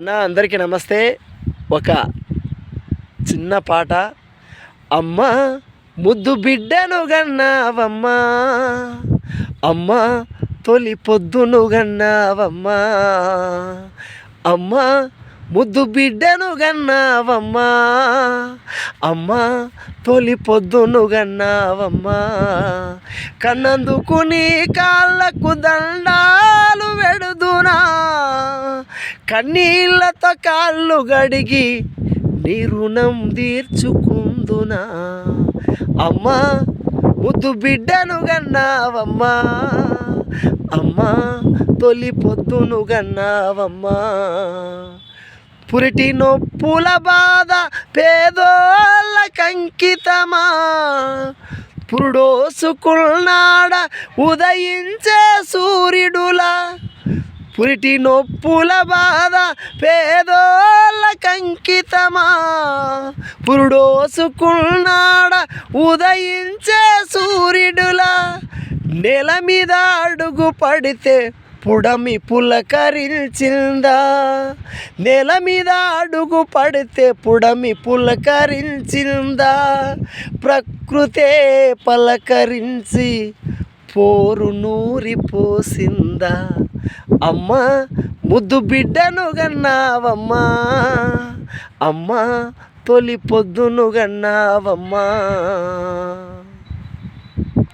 అన్న అందరికీ నమస్తే. ఒక చిన్న పాట. అమ్మ ముద్దు బిడ్డను గన్నావమ్మా. అమ్మ తొలి పొద్దును గన్నావమ్మా. అమ్మ ముద్దు బిడ్డను గన్నావమ్మా. అమ్మ తొలి పొద్దును గన్నావమ్మా. కన్నందుకు నీ కాళ్ళకు దండాలు వెడుదునా కన్నీళ్ళతో కాళ్ళు గడిగి నీ రుణం తీర్చుకుందునా? అమ్మా ముద్దు బిడ్డను గన్నావమ్మా. అమ్మా తొలి పొద్దును గన్నావమ్మా. పురిటి నొప్పుల బాధ పేదోళ్ళ కంకితమా? పురుడోసుకున్నాడ ఉదయించే సూర్యుడులా? పురిటి నొప్పుల బాధ పేదోళ్ళ కంకితమా? పురుడోసుకున్నాడ ఉదయించే సూర్యుడులా నెల మీద అడుగు పడితే పుడమి పులకరించిందా? నేల మీద అడుగు పడితే పుడమి పులకరించిందా? ప్రకృతే పలకరించి పోరు నూరి పోసిందా అమ్మ ముద్దు బిడ్డను గన్నావమ్మా. అమ్మ తొలి పొద్దును గన్నావమ్మా.